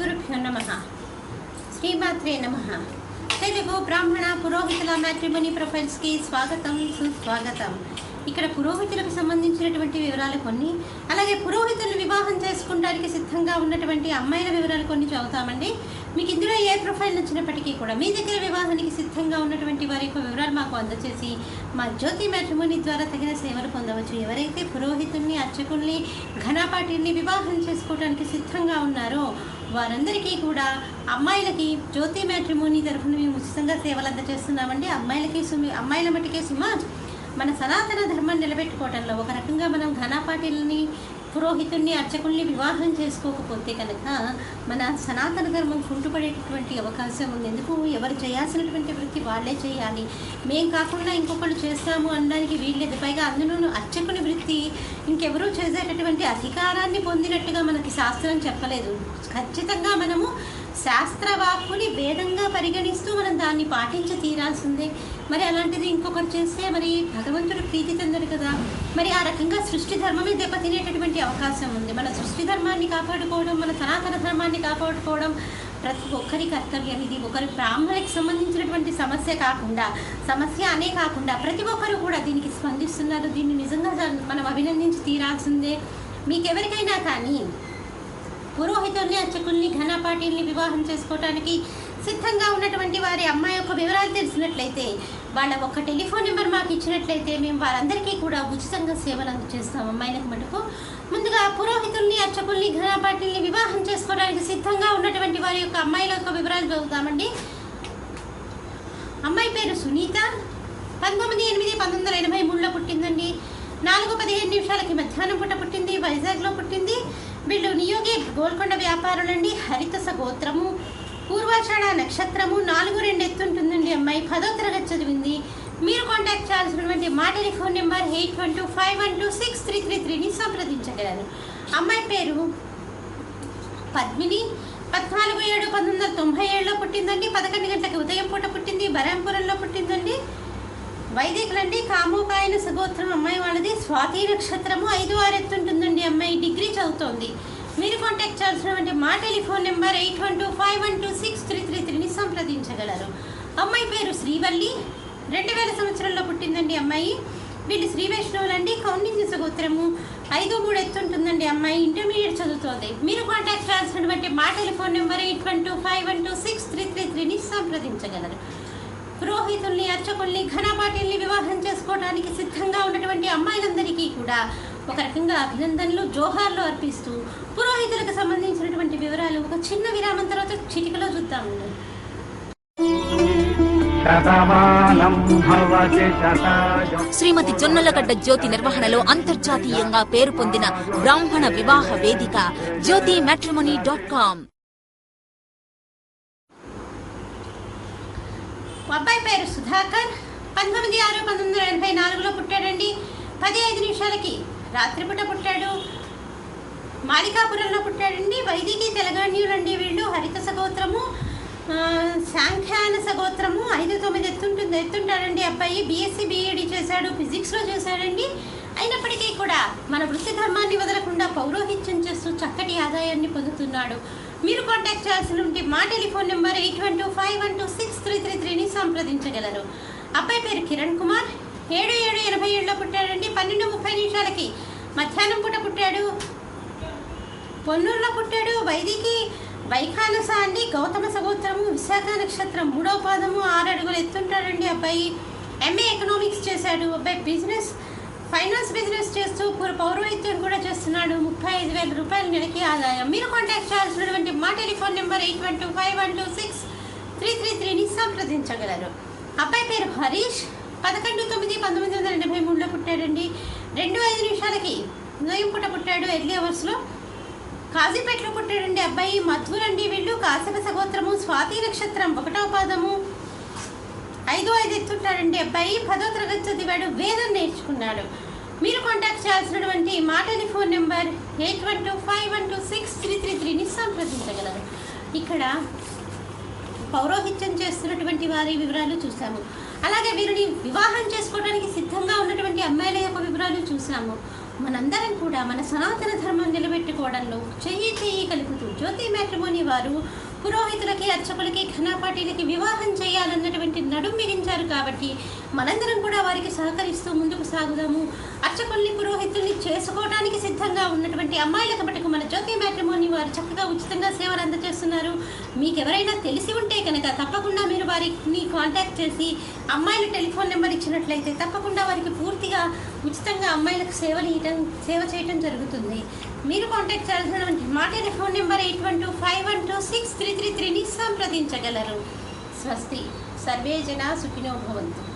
గురుభ్యో నమ శ్రీమాత్రే నమ తెలుగు బ్రాహ్మణ పురోహితుల మ్యాట్రిమోనీ ప్రొఫైల్స్కి స్వాగతం సుస్వాగతం ఇక్కడ పురోహితులకు సంబంధించినటువంటి వివరాలు కొన్ని అలాగే పురోహితులను వివాహం చేసుకోవడానికి సిద్ధంగా ఉన్నటువంటి అమ్మాయిల వివరాలు కొన్ని చదువుతామండి. మీకు ఇందులో ఏ ప్రొఫైల్ నచ్చినప్పటికీ కూడా మీ దగ్గర వివాహానికి సిద్ధంగా ఉన్నటువంటి వారి యొక్క వివరాలు మాకు అందజేసి మా జ్యోతి మ్యాట్రిమోనీ ద్వారా తగిన సేవలు పొందవచ్చు. ఎవరైతే పురోహితుల్ని అర్చకుల్ని ఘనపాటిని వివాహం చేసుకోవడానికి సిద్ధంగా ఉన్నారో వారందరికీ కూడా అమ్మాయిలకి జ్యోతి మ్యాట్రిమోనీ తరఫున మేము ఉచితంగా సేవలు అందజేస్తున్నామండి. అమ్మాయిలకి సుమి అమ్మాయిల మట్టుకే సుమా మన సనాతన ధర్మం నిలబెట్టుకోవడంలో ఒక రకంగా మనం ఘనాపాటిల్ని పురోహితుణ్ణి అర్చకుల్ని వివాహం చేసుకోకపోతే కనుక మన సనాతన ధర్మం కుంటుపడేటటువంటి అవకాశం ఉంది. ఎందుకు? ఎవరు చేయాల్సినటువంటి వృత్తి వాళ్ళే చేయాలి. మేం కాకుండా ఇంకొకళ్ళు చేస్తాము అనడానికి వీల్లేదు. పైగా అందులోనూ అర్చకుని వృత్తి ఇంకెవరూ చేసేటటువంటి అధికారాన్ని పొందినట్టుగా మనకి శాస్త్రం చెప్పలేదు. ఖచ్చితంగా మనము శాస్త్రవాక్కుని వేదంగా పరిగణిస్తూ మనం దాన్ని పాటించి తీరాల్సిందే. మరి అలాంటిది ఇంకొకరు చేస్తే మరి భగవంతుడు ప్రీతి చెందడు కదా. మరి ఆ రకంగా సృష్టి ధర్మమే దెబ్బతినేటటువంటి అవకాశం ఉంది. మన సృష్టి ధర్మాన్ని కాపాడుకోవడం మన సనాతన ధర్మాన్ని కాపాడుకోవడం ప్రతి ఒక్కరి కర్తవ్యం ఇది. ఒకరి బ్రాహ్మణికి సంబంధించినటువంటి సమస్య కాకుండా సమస్య అనే కాకుండా ప్రతి ఒక్కరు కూడా దీనికి స్పందిస్తున్నారు. దీన్ని నిజంగా మనం అభినందించి తీరాల్సిందే. మీకెవరికైనా కానీ పురోహితుల్ని అర్చకుల్ని ఘనపాటిల్ని వివాహం చేసుకోవటానికి సిద్ధంగా ఉన్నటువంటి వారి అమ్మాయి యొక్క వివరాలు తెలిసినట్లయితే వాళ్ళ ఒక టెలిఫోన్ నెంబర్ మాకు ఇచ్చినట్లయితే మేము వారందరికీ కూడా ఉచితంగా సేవలు అందజేస్తాం. అమ్మాయిలకు మటుకు ముందుగా పురోహితుల్ని అర్చకుల్ని ఘనపాటిల్ని వివాహం చేసుకోవడానికి సిద్ధంగా ఉన్నటువంటి వారి యొక్క అమ్మాయిల యొక్క వివరాలు చదువుతామండి. అమ్మాయి పేరు సునీత. పంతొమ్మిది ఎనిమిది పంతొమ్మిది వందల ఎనభై మూడులో పుట్టిందండి. నాలుగు పదిహేను నిమిషాలకి మధ్యాహ్నం పూట పుట్టింది వైజాగ్లో పుట్టింది వీళ్ళు నియోగి గోల్కొండ వ్యాపారులండి. హరితస గోత్రము పూర్వాషాఢ నక్షత్రము నాలుగు రెండు ఎత్తుంటుందండి అమ్మాయి. పదో తరగతి చదివింది. మీరు కాంటాక్ట్ చేయాల్సినటువంటి మా telephone number eight one two five one two six three three త్రీని సంప్రదించగలరు అమ్మాయి పేరు పద్మిని. పద్నాలుగు ఏడు పంతొమ్మిది వందల తొంభై ఏడులో పుట్టిందండి. పదకొండు గంటలకు ఉదయం పూట పుట్టింది. బరాంపురంలో పుట్టిందండి. వైదికులండి కామోకాయన సగోత్రం అమ్మాయి వాళ్ళది. స్వాతి నక్షత్రము ఐదు ఆరు ఎత్తుంటుందండి అమ్మాయి. డిగ్రీ చదువుతోంది. కాంటాక్ట్ చేయాల్సినటువంటి మా telephone number eight one two five one two six three three త్రీని సంప్రదించగలరు. అమ్మాయి పేరు శ్రీవల్లి. రెండు వేల సంవత్సరంలో పుట్టిందండి అమ్మాయి. వీళ్ళు శ్రీ వైష్ణవులండి కౌండిన్య సగోత్రము ఐదు మూడు ఎత్తుంటుందండి అమ్మాయి. ఇంటర్మీడియట్ చదువుతోంది. మీరు కాంటాక్ట్ చేయాల్సినటువంటి మా telephone number eight one two five one two six three three త్రీని సంప్రదించగలరు. పురోహితుల్ని అర్చకుల్ని ఘనపాటిల్ని వివాహం చేసుకోవడానికి సిద్ధంగా ఉన్నటువంటి అమ్మాయిలందరికీ కూడా ఒక రకంగా అభినందనలు జోహార్లు అర్పిస్తూ పురోహితులకు సంబంధించినటువంటి వివరాలు ఒక చిన్న విరామం తర్వాత చిటికలో చూద్దాము. శ్రీమతి జొన్నలగడ్డ జ్యోతి నిర్వహణలో అంతర్జాతీయంగా పేరు పొందిన బ్రాహ్మణ వివాహ వేదిక జ్యోతి మ్యాట్రిమోనీ డాట్ కామ్ అబ్బాయి పేరు సుధాకర్. పంతొమ్మిది ఆరు పంతొమ్మిది వందల ఎనభై నాలుగులో పుట్టాడండి. పది ఐదు నిమిషాలకి రాత్రిపూట పుట్టాడు. మాలికాపురంలో పుట్టాడండి. వైదికి తెలంగాణీయులండి వీళ్ళు. హరిత సగోత్రము సాంఖ్యాన సగోత్రము. ఐదు తొమ్మిది ఎత్తుంటుంది ఎత్తుంటాడండి అబ్బాయి. బీఎస్సీ బీఈడి చేశాడు ఫిజిక్స్లో చేశాడండి. అయినప్పటికీ కూడా మన వృత్తి ధర్మాన్ని వదలకుండా పౌరోహిత్యం చేస్తూ చక్కటి ఆదాయాన్ని పొందుతున్నాడు. మీరు కాంటాక్ట్ చేయాల్సిన ఉంటే మా telephone number eight one two five one two six three three త్రీని సంప్రదించగలరు. అబ్బాయి పేరు కిరణ్ కుమార్. ఏడు పుట్టాడండి. పన్నెండు ముప్పై నిమిషాలకి. మధ్యాహ్నం పూట పుట్టాడు. పొన్నూరులో పుట్టాడు. వైదికి వైఖానస అండి. గౌతమ సగోత్రము విశాఖ నక్షత్రం మూడో పాదము ఆరు అడుగులు ఎత్తుంటాడండి అబ్బాయి. ఎంఏ ఎకనామిక్స్ చేశాడు. అబ్బాయి బిజినెస్ ఫైనాన్స్ బిజినెస్ చేస్తూ పూర్ కూడా చేస్తున్నాడు. ముప్పై ఐదు వేల రూపాయల నెలకి ఆదాయం. మీరు కాంటాక్ట్ చేయాల్సినటువంటి మా telephone number eight one two five one two six three three త్రీని సంప్రదించగలరు. అబ్బాయి పేరు హరీష్. పదకొండు తొమ్మిది పంతొమ్మిది వందల ఎనభై మూడులో పుట్టాడండి. రెండు ఐదు నిమిషాలకి ఉదయం పూట పుట్టాడు ఎర్లీ అవర్స్లో. కాజీపేటలో పుట్టాడండి అబ్బాయి మధురండి వీళ్ళు. కాశవ సగోత్రము స్వాతి నక్షత్రం ఒకటో పాదము. ఐదు ఐదు ఎత్తుంటాడండి అబ్బాయి. పదో తరగతి చదివాడు వేదం నేర్చుకున్నాడు. మీరు కాంటాక్ట్ చేయాల్సినటువంటి మా telephone number eight one two five one two six three three త్రీని సంప్రదించగలరు ఇక్కడ పౌరోహిత్యం చేస్తున్నటువంటి వారి వివరాలు చూసాము. అలాగే వీరిని వివాహం చేసుకోవడానికి సిద్ధంగా ఉన్నటువంటి అమ్మాయిల యొక్క వివరాలు చూసాము. మనందరం కూడా మన సనాతన ధర్మం నిలబెట్టుకోవడంలో చెయ్యి చెయ్యి కలుపుతూ జ్యోతి మ్యాట్రిమోని వారు పురోహితులకి అర్చకులకి ఘనపాటీలకి వివాహం చేయాలన్నటువంటి నడుం మిగించారు కాబట్టి మనందరం కూడా వారికి సహకరిస్తూ ముందుకు సాగుదాము. అర్చకుల్ని పురోహితుల్ని చేసుకోవడానికి సిద్ధంగా ఉన్నటువంటి అమ్మాయిలకు మటుకు మన జ్యోతి మ్యాట్రిమోని వారు చక్కగా ఉచితంగా సేవలు అందజేస్తున్నారు. మీకు ఎవరైనా తెలిసి ఉంటే కనుక తప్పకుండా మీరు వారిని కాంటాక్ట్ చేసి అమ్మాయిల టెలిఫోన్ నెంబర్ ఇచ్చినట్లయితే తప్పకుండా వారికి పూర్తిగా ఉచితంగా అమ్మాయిలకు సేవలు ఇవ్వటం సేవ చేయటం జరుగుతుంది. మీరు కాంటాక్ట్ చేయాల్సినటువంటి మా telephone number eight one two five one two six three three త్రీని సంప్రదించగలరు. స్వస్తి. సర్వే జన సుఖినో భవంతు.